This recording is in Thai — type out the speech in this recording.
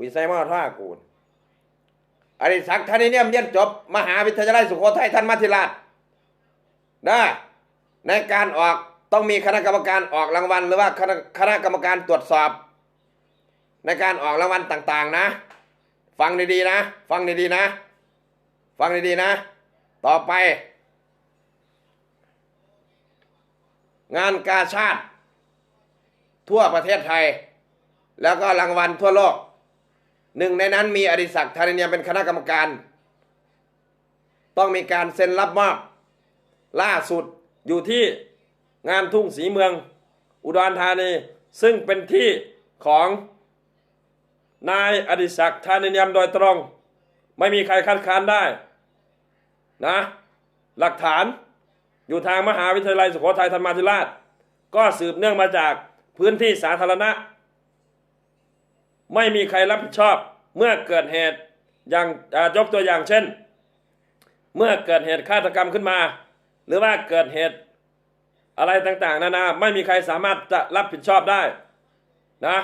วิสัยมาท่ากูอริศักดิ์ธนิเนียมเรียนจบ มหาวิทยาลัยสุโขทัยท่านมัธิราชนะในการออกต้องมีคณะกรรมการออกรางวัล หรือว่าคณะคณะกรรมการตรวจสอบ ในการออกรางวัลต่างๆนะ ฟังดีๆนะ ฟังดีๆนะ ฟังดีๆนะ ต่อไป งานกาชาติ ทั่วประเทศไทย แล้วก็รางวัลทั่วโลก หนึ่งในนั้นมีอดิศักดิ์ธานินยมเป็นคณะกรรมการ ต้องมีการเซ็นรับมอบล่าสุดอยู่ที่งานทุ่งสีเมือง อุดรธานี ซึ่งเป็นที่ของนายอดิศักดิ์ธานินียมโดยตรง ไม่มีใครคัดค้านได้นะหลักฐานอยู่ทางมหาวิทยาลัยสุโขทัยธรรมาธิราช ก็สืบเนื่องมาจากพื้นที่สาธารณะ ไม่มีใครรับผิดชอบ เมื่อเกิดเหตุอย่างยกตัวอย่างเช่น เมื่อเกิดเหตุฆาตกรรมขึ้นมา หรือว่าเกิดเหตุอะไรต่างๆ นานาไม่มีใครสามารถจะรับผิดชอบได้นะ